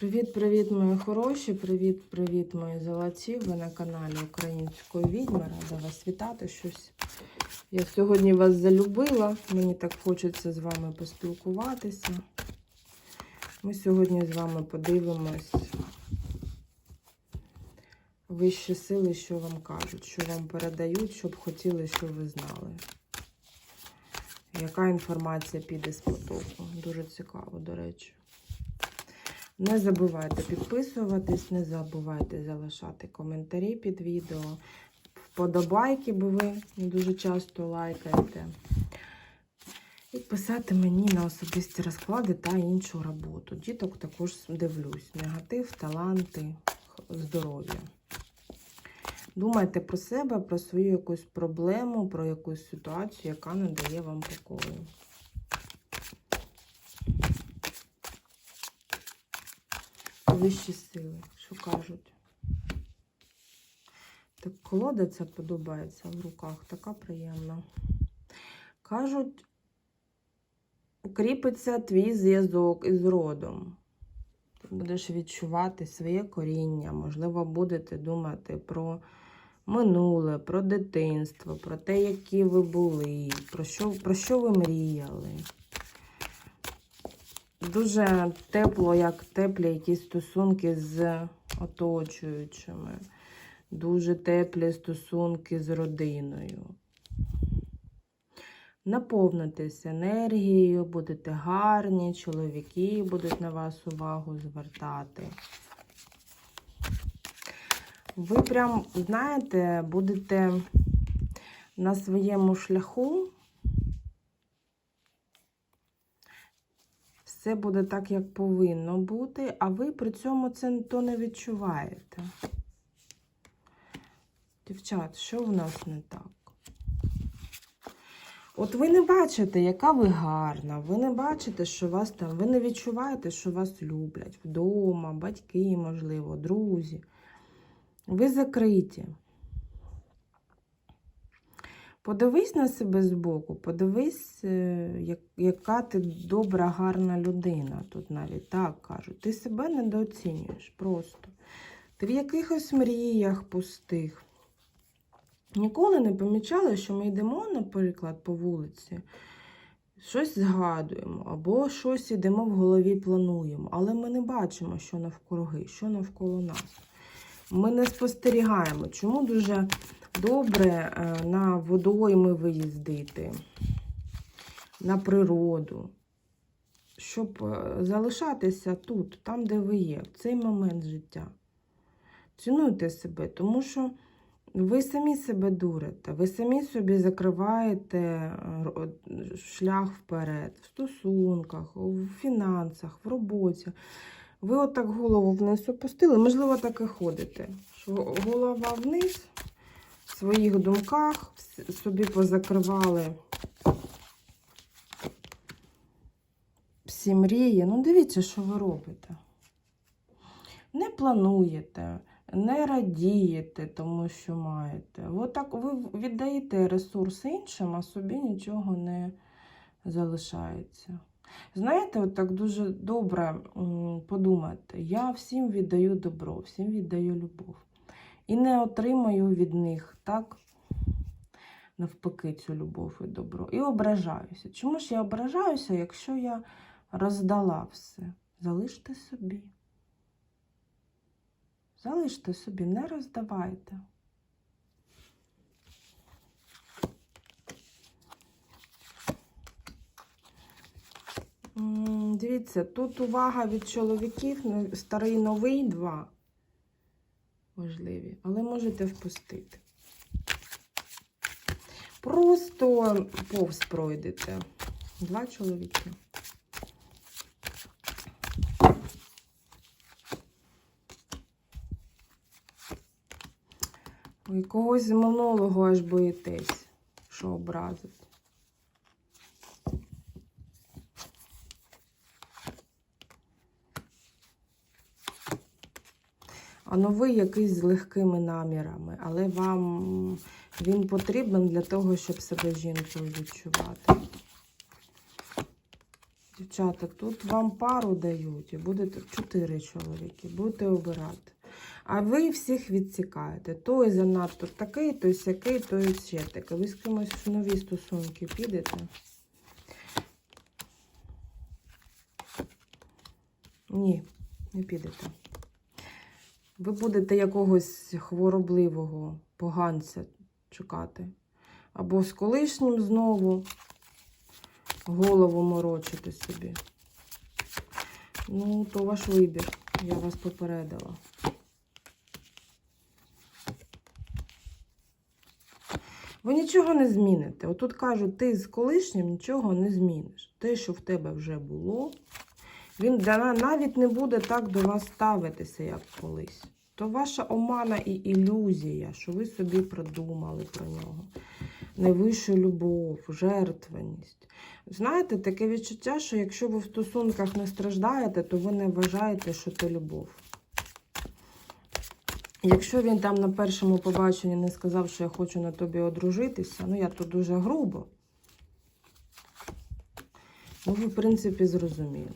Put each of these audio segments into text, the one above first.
Привіт-привіт, мої хороші! Привіт-привіт, мої золоті! Ви на каналі Української відьми. Рада вас вітати. Щось я сьогодні вас залюбила. Мені так хочеться з вами поспілкуватися. Ми сьогодні з вами подивимось вищі сили, що вам кажуть, що вам передають, щоб хотіли, щоб ви знали. Яка інформація піде з потоку? Дуже цікаво, до речі. Не забувайте підписуватись, не забувайте залишати коментарі під відео, вподобайки, бо ви дуже часто лайкаєте. І писати мені на особисті розклади та іншу роботу. Діток також дивлюсь. Негатив, таланти, здоров'я. Думайте про себе, про свою якусь проблему, про якусь ситуацію, яка не дає вам покою. Вищі сили, що кажуть. Так колода ця подобається в руках, така приємна. Кажуть, укріпиться твій зв'язок із родом. Ти будеш відчувати своє коріння, можливо, будете думати про минуле, про дитинство, про те, які ви були, про що, про що ви мріяли. Дуже тепло, як теплі якісь стосунки з оточуючими. Дуже теплі стосунки з родиною. Наповнитесь енергією, будете гарні, чоловіки будуть на вас увагу звертати. Ви прям, знаєте, будете на своєму шляху. Все буде так, як повинно бути, а ви при цьому це то не відчуваєте. Дівчат, що в нас не так? От ви не бачите, яка ви гарна, ви не бачите, що вас там, ви не відчуваєте, що вас люблять вдома, батьки, можливо, друзі. Ви закриті. Подивись на себе збоку, подивись, е, яка ти добра, гарна людина. Тут навіть так кажуть. Ти себе недооцінюєш просто. Ти в якихось мріях пустих. Ніколи не помічала, що ми йдемо, наприклад, по вулиці, щось згадуємо, або щось йдемо в голові, плануємо, але ми не бачимо, що навкруги, що навколо нас. Ми не спостерігаємо, чому дуже добре е, на водойми виїздити, на природу, щоб е, залишатися тут, там, де ви є, в цей момент життя. Цінуйте себе, тому що ви самі себе дурите, ви самі собі закриваєте е, шлях вперед, в стосунках, в фінансах, в роботі. Ви отак голову вниз опустили, можливо, так і ходите. Що голова вниз, в своїх думках собі позакривали всі мрії. Ну, дивіться, що ви робите. Не плануєте, не радієте тому, що маєте. Отак ви віддаєте ресурси іншим, а собі нічого не залишається. Знаєте, от так дуже добре подумати, я всім віддаю добро, всім віддаю любов. І не отримаю від них так, навпаки, цю любов і добро. І ображаюся. Чому ж я ображаюся, якщо я роздала все? Залиште собі. Залиште собі, не роздавайте. Дивіться, тут увага від чоловіків, ну, старий новий два важливі, але можете впустити. Просто повз пройдете. Два чоловіки. Ви когось з минулого аж боїтесь, що образить. А новий якийсь з легкими намірами, але вам він потрібен для того, щоб себе жінкою відчувати. дівчата, тут вам пару дають, і будете чотири чоловіки, будете обирати. А ви всіх відсікаєте. Той занадто такий, той сякий, той ще такий. Ви з кимось в нові стосунки підете. Ні, не підете. Ви будете якогось хворобливого поганця чекати. Або з колишнім знову голову морочити собі. Ну, то ваш вибір. Я вас попередила. Ви нічого не зміните. Отут кажуть, ти з колишнім нічого не зміниш. Те, що в тебе вже було, він навіть не буде так до вас ставитися, як колись. То ваша омана і ілюзія, що ви собі придумали про нього. Найвищу любов, жертвеність. Знаєте, таке відчуття, що якщо ви в стосунках не страждаєте, то ви не вважаєте, що це любов. Якщо він там на першому побаченні не сказав, що я хочу на тобі одружитися, ну я тут дуже грубо, ну ви, в принципі, зрозуміли.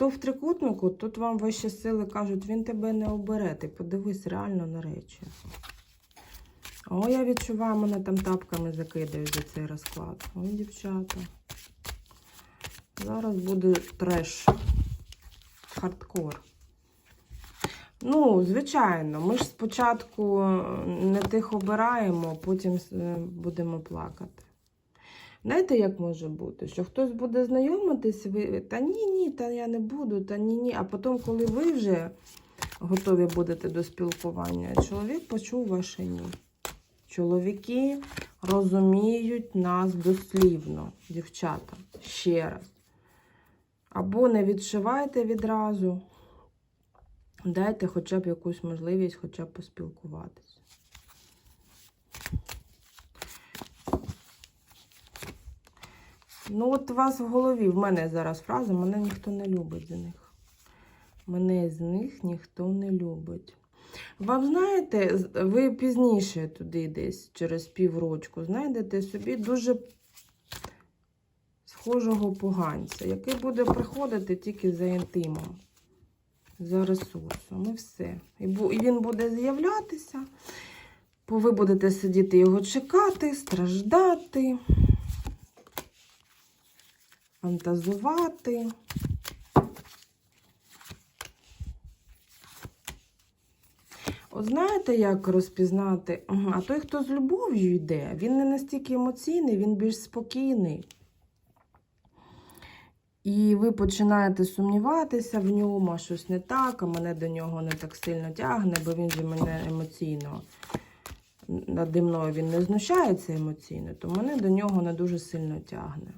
Хто в трикутнику, тут вам вищі сили кажуть, він тебе не обере, ти подивись реально на речі. О, я відчуваю, мене там тапками закидають за цей розклад. Ой, дівчата. Зараз буде треш. Хардкор. Ну, звичайно, ми ж спочатку не тих обираємо, потім е, будемо плакати. Знаєте, як може бути? Що хтось буде знайомитись, ви та ні, ні, та я не буду, та ні, ні. А потім, коли ви вже готові будете до спілкування, чоловік почув ваше ні. Чоловіки розуміють нас дослівно, дівчата, ще раз. Або не відшивайте відразу, дайте хоча б якусь можливість, хоча б поспілкуватися. Ну, от у вас в голові, в мене зараз фраза, мене ніхто не любить за них. Мене з них ніхто не любить. Вам знаєте, ви пізніше туди десь через піврочку знайдете собі дуже схожого поганця, який буде приходити тільки за інтимом, за ресурсом і все. І, і він буде з'являтися, бо ви будете сидіти його чекати, страждати, фантазувати. От знаєте, як розпізнати? А той, хто з любов'ю йде, він не настільки емоційний, він більш спокійний. І ви починаєте сумніватися в ньому, а щось не так, а мене до нього не так сильно тягне, бо він же мене емоційно наді мною він не знущається емоційно, то мене до нього не дуже сильно тягне.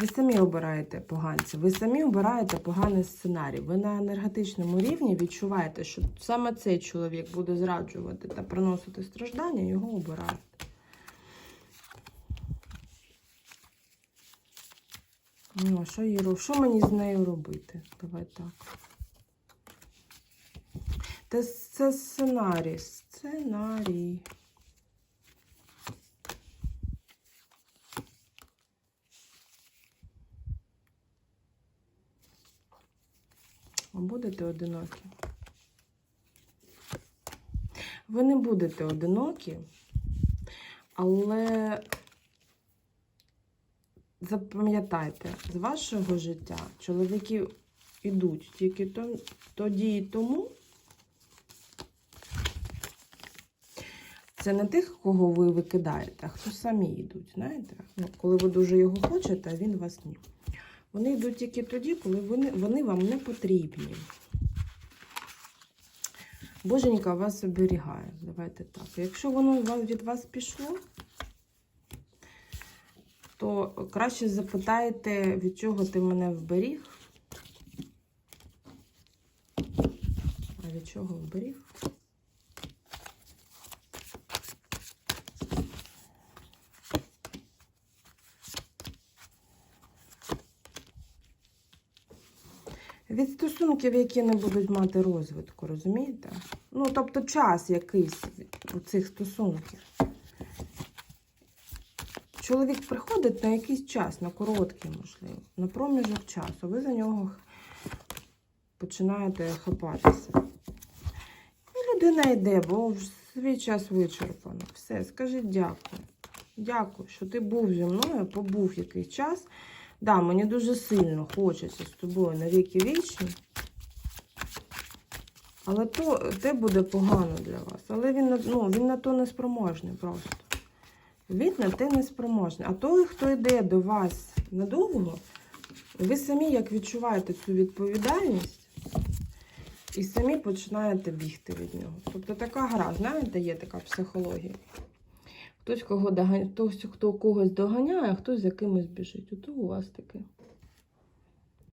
Ви самі обираєте поганця, ви самі обираєте поганий сценарій. Ви на енергетичному рівні відчуваєте, що саме цей чоловік буде зраджувати та приносити страждання, його обираєте. Ну, що, роб- що мені з нею робити? Давай так. Це, це сценарій. Сценарій. А Будете одинокі? Ви не будете одинокі, але запам'ятайте, з вашого життя чоловіки йдуть тільки тоді і тому. Це не тих, кого ви викидаєте, а хто самі йдуть, знаєте? Ну, коли ви дуже його хочете, а він вас ні. Вони йдуть тільки тоді, коли вони, вони вам не потрібні. Боженька вас оберігає. Давайте так. Якщо воно від вас пішло, то краще запитайте, від чого ти мене вберіг. А від чого вберіг? Від стосунків, які не будуть мати розвитку, розумієте? Ну, тобто час якийсь у цих стосунків. чоловік приходить на якийсь час, на короткий, можливо, на проміжок часу. Ви за нього починаєте хапатися. І людина йде, бо свій час вичерпано. Все, скажіть дякую. Дякую, що ти був зі мною, побув якийсь час. Да, мені дуже сильно хочеться з тобою на віки вічні. Але то, те буде погано для вас. Але він, ну, він на то не спроможний просто. Він на те не спроможний. А той, хто йде до вас надовго, ви самі як відчуваєте цю відповідальність і самі починаєте бігти від нього. Тобто така гра, знаєте, є така психологія. Хтось, кого доганяє, хтось хто когось доганяє, а хтось за кимось біжить. Ото у вас таке.